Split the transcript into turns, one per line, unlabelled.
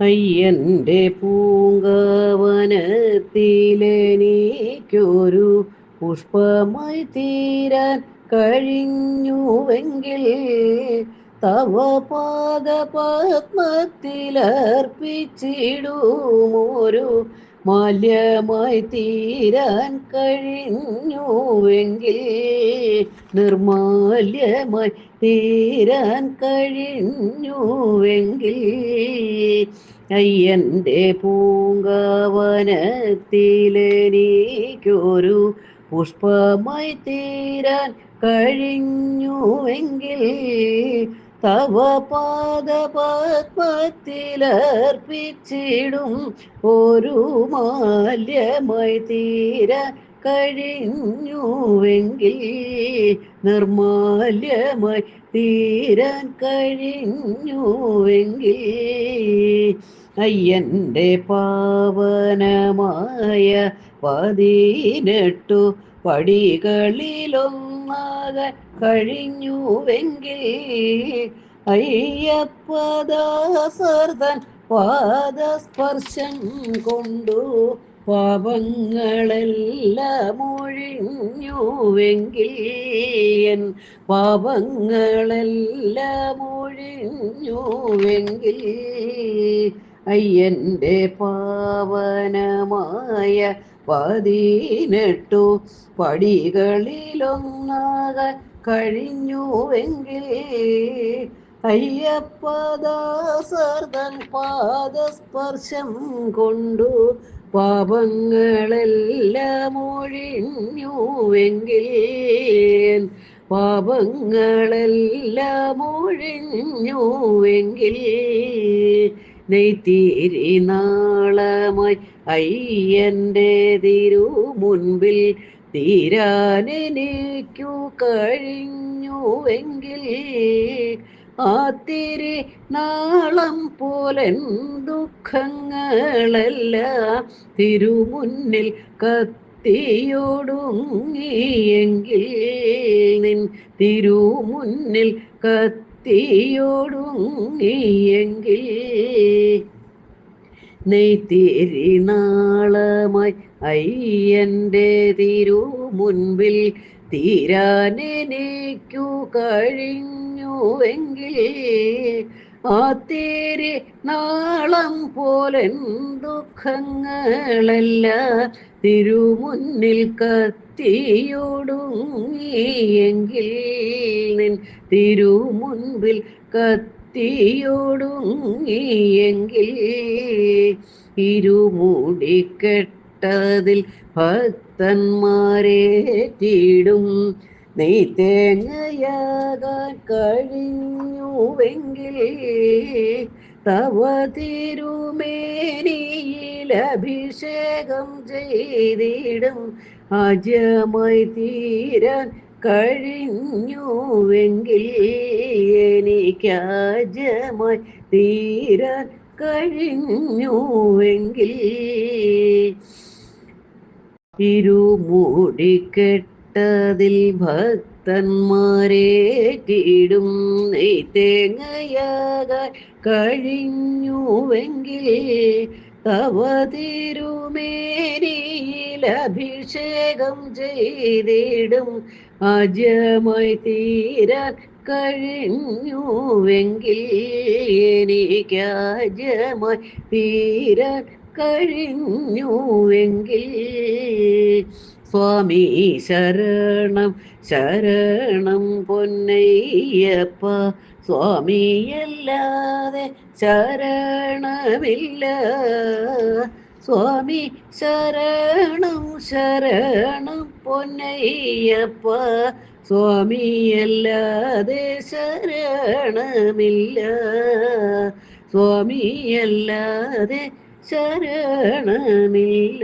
അയ്യന്റെ പൂങ്കവനത്തിലെനിക്കൊരു പുഷ്പമായി തീരാൻ കഴിഞ്ഞുവെങ്കിൽ തവ പാദപത്മത്തിലർപ്പിച്ചിടുമൊരു മാല്യമായി തീരാൻ കഴിഞ്ഞുവെങ്കിൽ നിർമാല്യമായി തീരാൻ കഴിഞ്ഞുവെങ്കിൽ അയ്യന്റെ പൂങ്കാവനത്തിലെനിക്കൊരു പുഷ്പമായി തീരാൻ കഴിഞ്ഞുവെങ്കിൽ തവ പാദപത്മത്തിലർപ്പിച്ചിടും ഒരു മാല്യമായി തീര കഴിഞ്ഞുവെങ്കിൽ നിർമാല്യമായി തീരാൻ കഴിഞ്ഞുവെങ്കിൽ അയ്യന്റെ പാവനമായ പതിനെട്ടു പടികളിലൊന്നാകെ കഴിഞ്ഞുവെങ്കിൽ അയ്യപ്പദാസർദൻ പാദസ്പർശം കൊണ്ടു പാപങ്ങളെല്ലാം ഒഴിഞ്ഞുവെങ്കിൽ എൻ പാപങ്ങളെല്ലാം ഒഴിഞ്ഞുവെങ്കിൽ അയ്യന്റെ പാവനമായ പതിനെട്ടു പടികളിലൊന്നാക കഴിഞ്ഞുവെങ്കിൽ അയ്യപ്പദാസർദൻ പാദസ്പർശം കൊണ്ടു പാപങ്ങളെല്ലാം ഒഴിഞ്ഞുവെങ്കിൽ പാപങ്ങളെല്ലാം ഒഴിഞ്ഞുവെങ്കിൽ നെയ്ത്തിരി നാളമായി അയ്യന്റെ തിരു മുൻപിൽ തീരാനെനിക്കു കഴിഞ്ഞുവെങ്കിൽ ആ തിരി നാളം പോലൻ ദുഃഖങ്ങളെല്ലാം തിരുമുന്നിൽ കത്തിയൊടുങ്ങിയെങ്കിൽ നിൻ തിരുമുന്നിൽ കത്തിയോടുങ്ങിയെങ്കിൽ നെയ്ത്തിരി നാളമായി അയ്യന്റെ തിരു മുൻപിൽ തീരാനെനിക്കു കഴിഞ്ഞുവെങ്കിൽ ആ തേരി നാളം പോലെ ദുഃഖങ്ങളല്ല. തിരുമുന്നിൽ കത്തിയോടുങ്ങിയെങ്കിൽ നിൻ തിരുമുൻപിൽ കത്തിയോടുങ്ങിയെങ്കിൽ ഇരുമൂടിക്കെട്ടതിൽ ഭക്തന്മാരേറ്റിടും നീ തേങ്ങയാകാൻ കഴിഞ്ഞുവെങ്കിൽ തവ തിരുമേനിയിൽ അഭിഷേകം ചെയ്തിടും. അജമായി തീരാൻ കഴിഞ്ഞുവെങ്കിൽ എനിക്കാജമായി തീരാൻ കഴിഞ്ഞുവെങ്കിൽ. ഇരുമൂടിക്കെട്ടതിൽ ഭക്തന്മാരെ കീടും തേങ്ങയാകാൻ കഴിഞ്ഞുവെങ്കിൽ തവ അഭിഷേകം ചെയ്തിടും. അജമായി തീരാൻ കഴിഞ്ഞുവെങ്കിൽ എനിക്കാജ്യമായി തീരാൻ കഴിഞ്ഞുവെങ്കിൽ സ്വാമി ശരണം ശരണം പൊന്നയ്യപ്പ. സ്വാമിയല്ലാതെ ശരണമില്ല. സ്വാമി ശരണം ശരണം പൊന്നയ്യപ്പ. സ്വാമിയല്ലാതെ ശരണമില്ല. സ്വാമിയല്ലാതെ ശരണമില്ല